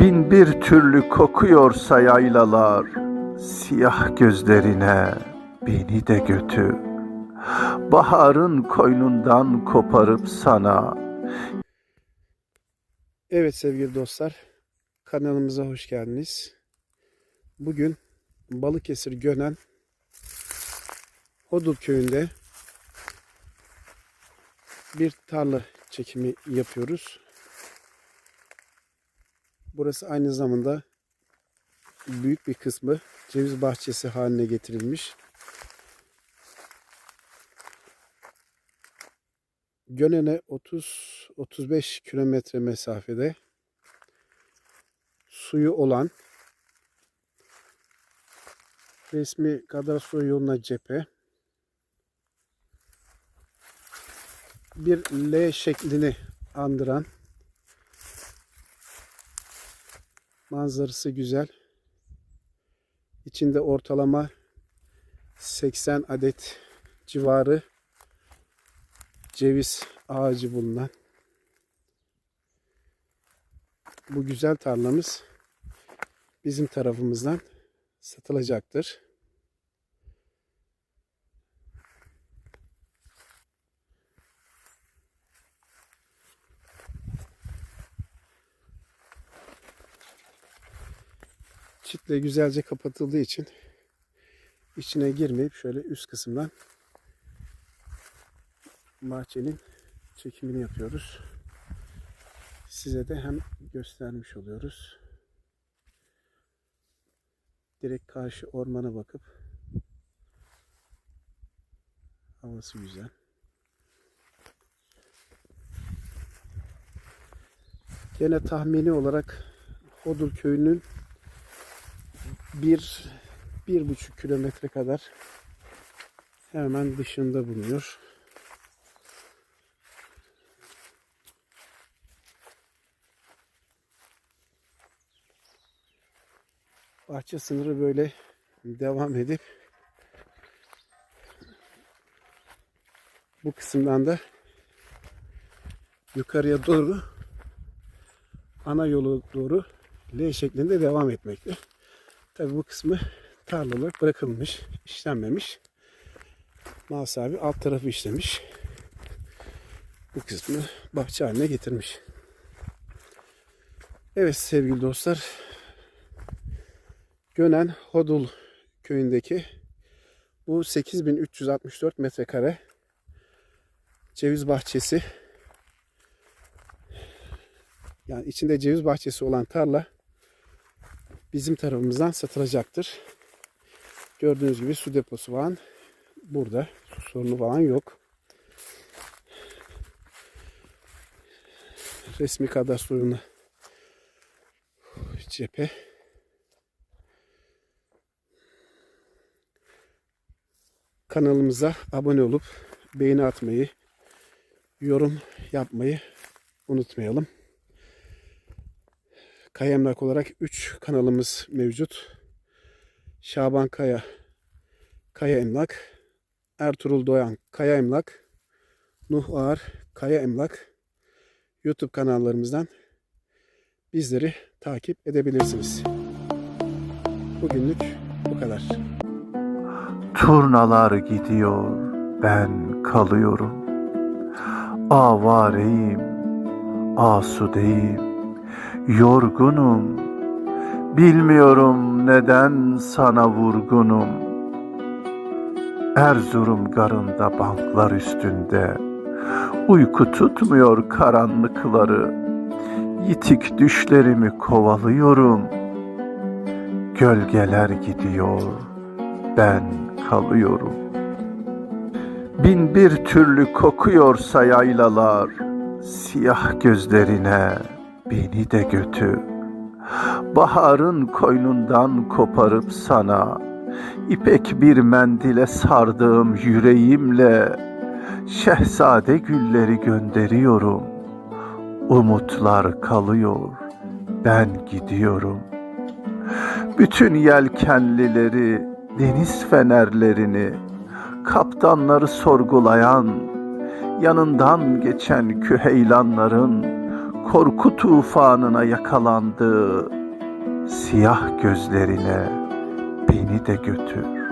Bin bir türlü kokuyorsa yaylalar, siyah gözlerine beni de götür. Baharın koynundan koparıp sana Evet sevgili dostlar, kanalımıza hoş geldiniz. Bugün Balıkesir Gönen Hodul köyünde bir tarla çekimi yapıyoruz. Burası aynı zamanda büyük bir kısmı ceviz bahçesi haline getirilmiş. Gönen'e 30-35 kilometre mesafede suyu olan resmi kadastro yoluna cephe bir L şeklini andıran manzarası güzel. İçinde ortalama 80 adet civarı ceviz ağacı bulunan bu güzel tarlamız bizim tarafımızdan satılacaktır. Çitle güzelce kapatıldığı için içine girmeyip şöyle üst kısımdan bahçenin çekimini yapıyoruz. Size de hem göstermiş oluyoruz. Direkt karşı ormana bakıp havası güzel. Gene tahmini olarak Hodul köyünün bir, bir buçuk kilometre kadar hemen dışında bulunuyor. bahçe sınırı böyle devam edip bu kısımdan da yukarıya doğru ana yolu doğru L şeklinde devam etmekte. Tabi bu kısmı tarla olarak bırakılmış, işlenmemiş. Mas abi alt tarafı işlemiş. Bu kısmı bahçe haline getirmiş. Evet sevgili dostlar, Gönen Hodul köyündeki bu 8364 metrekare ceviz bahçesi yani içinde ceviz bahçesi olan tarla bizim tarafımızdan satılacaktır. Gördüğünüz gibi su deposu falan burada. Su sorunu falan yok. Resmi kadastroyuna cephe. kanalımıza abone olup beğeni atmayı, yorum yapmayı unutmayalım. Kaya Emlak olarak 3 kanalımız mevcut. Şaban Kaya, Kaya Emlak, Ertuğrul Doyan, Kaya Emlak, Nuh Ağar, Kaya Emlak YouTube kanallarımızdan bizleri takip edebilirsiniz. Bugünlük bu kadar. Turnalar gidiyor, ben kalıyorum. Avareyim, asudeyim, yorgunum. Bilmiyorum neden sana vurgunum. Erzurum garında banklar üstünde, uyku tutmuyor karanlıkları. Yitik düşlerimi kovalıyorum. Gölgeler gidiyor, ben kalıyorum. Bin bir türlü kokuyorsa yaylalar, siyah gözlerine beni de götür. Baharın koynundan koparıp sana, ipek bir mendile sardığım yüreğimle, şehzade gülleri gönderiyorum. Umutlar kalıyor, ben gidiyorum. Bütün yelkenlileri deniz fenerlerini, kaptanları sorgulayan, yanından geçen küheylanların korku tufanına yakalandı. Siyah gözlerine beni de götür.